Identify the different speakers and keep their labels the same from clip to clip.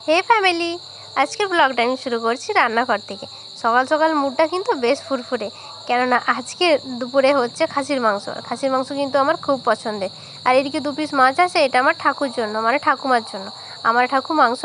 Speaker 1: হে family, আজকের ব্লগটা আমি শুরু করছি রান্নাঘর থেকে। সকাল সকাল মুডটা কিন্তু বেশ ফুরফুরে, কেননা আজকে দুপুরে হচ্ছে খাসির মাংস। খাসির মাংস কিন্তু আমার খুব পছন্দের। আর এদিকে দু পিস মাছ আছে, এটা আমার ঠাকুর জন্য মানে ঠাকুমার জন্য। আমার ঠাকুর মাংস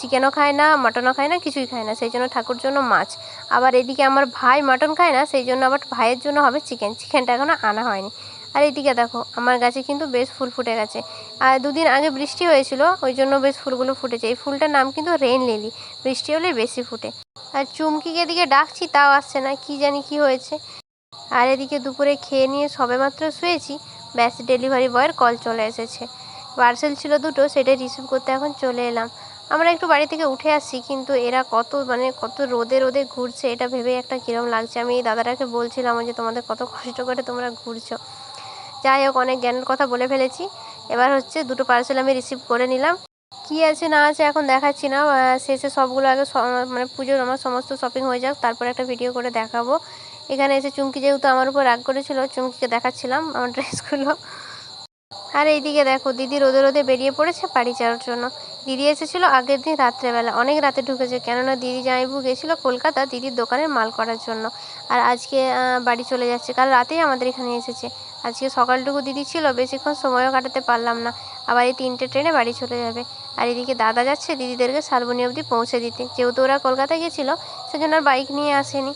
Speaker 1: চিকেনও খায় না মাটনও খায় না, কিছুই খায় না, সেই জন্য ঠাকুর জন্য মাছ। আবার এদিকে আমার ভাই মাটন খায় না, সেই জন্য আবার ভাইয়ের জন্য হবে চিকেন চিকেনটা এখনও আনা হয়নি। আর এইদিকে দেখো, আমার গাছে কিন্তু বেশ ফুল ফুটে গেছে। আর দুদিন আগে বৃষ্টি হয়েছিল, ওই জন্য বেশ ফুলগুলো ফুটেছে। এই ফুলটার নাম কিন্তু রেন লিলি, বৃষ্টি হলে বেশি ফুটে। আর চুমকিকে এদিকে ডাকছি, তাও আসছে না, কি জানি কি হয়েছে। আর এদিকে দুপুরে খেয়ে নিয়ে সবেমাত্র শুয়েছি, ব্যাস ডেলিভারি বয়ের কল চলে এসেছে। পার্সেল ছিল দুটো, সেটাই রিসিভ করতে এখন চলে এলাম। আমরা একটু বাড়ি থেকে উঠে আসছি, কিন্তু এরা কত মানে কত রোদে রোদে ঘুরছে, এটা ভেবেই একটা কীরকম লাগছে। আমি এই দাদাটাকে বলছিলাম যে, তোমাদের কত কষ্ট করে তোমরা ঘুরছো। যাই হোক, অনেক জ্ঞানের কথা বলে ফেলেছি। এবার হচ্ছে দুটো পার্সেল আমি রিসিভ করে নিলাম। কি আছে, না আছে এখন দেখাচ্ছি না। শেষে সবগুলো আগে মানে পুজোর আমার সমস্ত শপিং হয়ে যাক, তারপর একটা ভিডিও করে দেখাবো। এখানে এসে চুমকি যেহেতু আমার উপর রাগ করেছিল, চুমকিকে দেখাচ্ছিলাম আমার ড্রেসগুলো আর এইদিকে দেখো, দিদি রোদে রোদে বেরিয়ে পড়েছে বাড়ি যাওয়ার জন্য। দিদি এসেছিল আগের দিন রাত্রেবেলা। অনেক রাতে ঢুকেছে, কেননা দিদি জামাইবু গেছিল কলকাতা দিদির দোকানের মাল করার জন্য। আর আজকে বাড়ি চলে যাচ্ছে। কাল রাতেই আমাদের এখানে এসেছে। আজকে সকালটুকু দিদি ছিল, বেশিক্ষণ সময়ও কাটাতে পারলাম না। আবার এই তিনটে ট্রেনে বাড়ি চলে যাবে। আর এদিকে দাদা যাচ্ছে দিদিদেরকে শালবনি অবধি পৌঁছে দিতে। যেহেতু ওরা কলকাতায় গেছিল, সেজন্য আর বাইক নিয়ে আসেনি।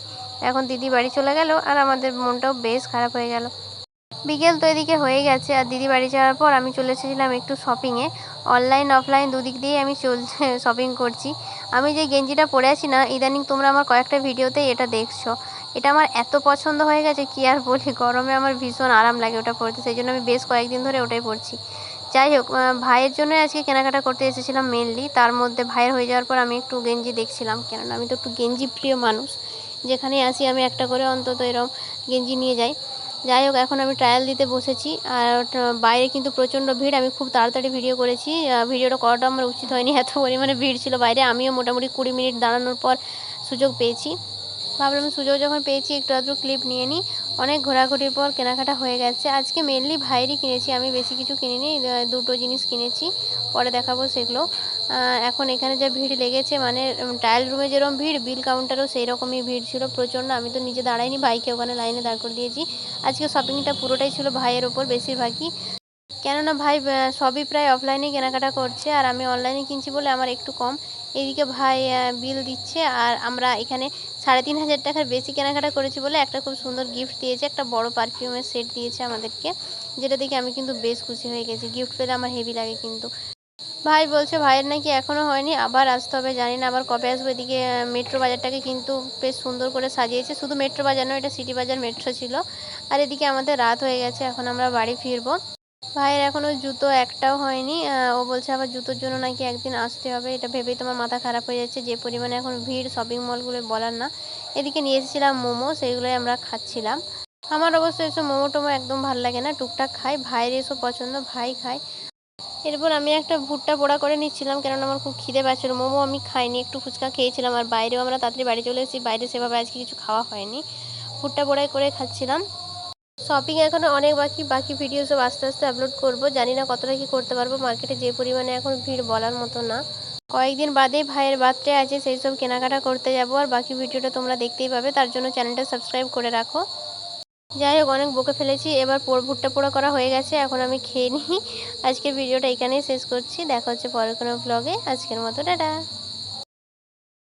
Speaker 1: এখন দিদি বাড়ি চলে গেল, আর আমাদের মনটাও বেশ খারাপ হয়ে গেল। বিকেল তো এদিকে হয়ে গেছে আর দিদি বাড়ি যাওয়ার পর আমি চলে এসেছিলাম একটু শপিংয়ে অনলাইন অফলাইন দুদিক দিয়েই আমি চলছে শপিং করছি। আমি যে গেঞ্জিটা পরে আছি না, ইদানিং তোমরা আমার কয়েকটা ভিডিওতেই এটা দেখছ। এটা আমার এত পছন্দ হয়ে গেছে, কি আর বলি? গরমে আমার ভীষণ আরাম লাগে ওটা পরতে। সেই জন্য আমি বেশ কয়েকদিন ধরে ওটাই পরছি। যাই হোক ভাইয়ের জন্য আজকে কেনাকাটা করতে এসেছিলাম মেনলি তার মধ্যে ভাইয়ের হয়ে যাওয়ার পর আমি একটু গেঞ্জি দেখছিলাম। কেননা আমি তো একটু গেঞ্জি প্রিয় মানুষ। যেখানে আসি আমি একটা করে অন্তত এরকম গেঞ্জি নিয়ে যাই। যাই হোক, এখন আমি ট্রায়াল দিতে বসেছি আর বাইরে কিন্তু প্রচণ্ড ভিড়। আমি খুব তাড়াতাড়ি ভিডিও করেছি। ভিডিওটা করাটা আমার উচিত হয়নি। এত পরিমাণে ভিড় ছিল বাইরে। আমিও মোটামুটি কুড়ি মিনিট দাঁড়ানোর পর সুযোগ পেয়েছি। ভাবলাম সুযোগ যখন পেয়েছি, একটু আধটু ক্লিপ নিয়ে নিই। অনেক ঘোরাঘুরির পর কেনাকাটা হয়ে গেছে। আজকে মেনলি ভাইয়েরই কিনেছি। আমি বেশি কিছু কিনিনি দুটো জিনিস কিনেছি। পরে দেখাবো সেগুলো। এখন এখানে যা ভিড় লেগেছে মানে ট্রায়াল রুমে যেরকম ভিড় বিল কাউন্টারও সেই রকমই ভিড় ছিল প্রচণ্ড। আমি তো নিজে দাঁড়াইনি, ভাইকে ওখানে লাইনে দাঁড় করে দিয়েছি। আজকে শপিংটা পুরোটাই ছিল ভাইয়ের ওপর, বেশিরভাগই। কেননা ভাই সবই প্রায় অফলাইনে কেনাকাটা করছে, আর আমি অনলাইনে কিনছি বলে আমার একটু কম। এদিকে ভাই বিল দিচ্ছে, আর আমরা এখানে সাড়ে তিন হাজার টাকার বেশি কেনাকাটা করেছি বলে একটা খুব সুন্দর গিফট দিয়েছে, একটা বড় পারফিউমের সেট দিয়েছে আমাদেরকে, যেটা দেখে আমি কিন্তু বেশ খুশি হয়ে গেছি। গিফট পেলে আমার হেভি লাগে কিন্তু। ভাই বলছে ভাইয়ের নাকি এখনও হয়নি, আবার আসতে হবে, জানি না আবার কবে আসবে, এদিকে মেট্রো বাজারটাকে কিন্তু বেশ সুন্দর করে সাজিয়েছে, শুধু মেট্রো বাজার নয়, এটা সিটি বাজার মেট্রো ছিল। আর এদিকে আমাদের রাত হয়ে গেছে, এখন আমরা বাড়ি ফিরবো। ভাইয়ের এখনও জুতো একটাও হয়নি ও বলছে আবার জুতোর জন্য নাকি একদিন আসতে হবে, এটা ভেবেই তোমার মাথা খারাপ হয়ে যাচ্ছে, যে পরিমাণে এখন ভিড় শপিং মলগুলো বলার না। এদিকে নিয়ে এসেছিলাম মোমো, সেইগুলোই আমরা খাচ্ছিলাম। আমার অবশ্য এসব মোমো টোমো একদম ভালো লাগে না, টুকটাক খাই, ভাইয়ের এসব পছন্দ, ভাই খায়। এরপর আমি একটা ভুট্টা পোড়া করে নিচ্ছিলাম, কেননা আমার খুব খিদে পাচ্ছিল। মোমো আমি খাইনি, একটু ফুচকা খেয়েছিলাম, আর বাইরেও আমরা তাড়াতাড়ি বাড়ি চলে এসেছি, বাইরে সেভাবে আজকে কিছু খাওয়া হয়নি। ভুট্টা পোড়াই করে খাচ্ছিলাম। শপিং এখনও অনেক বাকি বাকি ভিডিও সব আস্তে আস্তে আপলোড করব। জানি না কতটা কি করতে পারব মার্কেটে যে পরিমাণে এখন ভিড় বলার মতো না। কয়েকদিন বাদেই ভাইয়ের বার্থডে আছে, সেই সব কেনাকাটা করতে যাব, আর বাকি ভিডিওটা তোমরা দেখতেই পাবে। তার জন্য চ্যানেলটা সাবস্ক্রাইব করে রাখো। যাই হোক, অনেক বকে ফেলেছি। এবার ভুট্টা পোড়া করা হয়ে গেছে। এখন আমি খেয়ে নিই। আজকের ভিডিওটা এখানেই শেষ করছি। দেখা হচ্ছে পরে কোনো ব্লগে আজকের মতো, টাটা।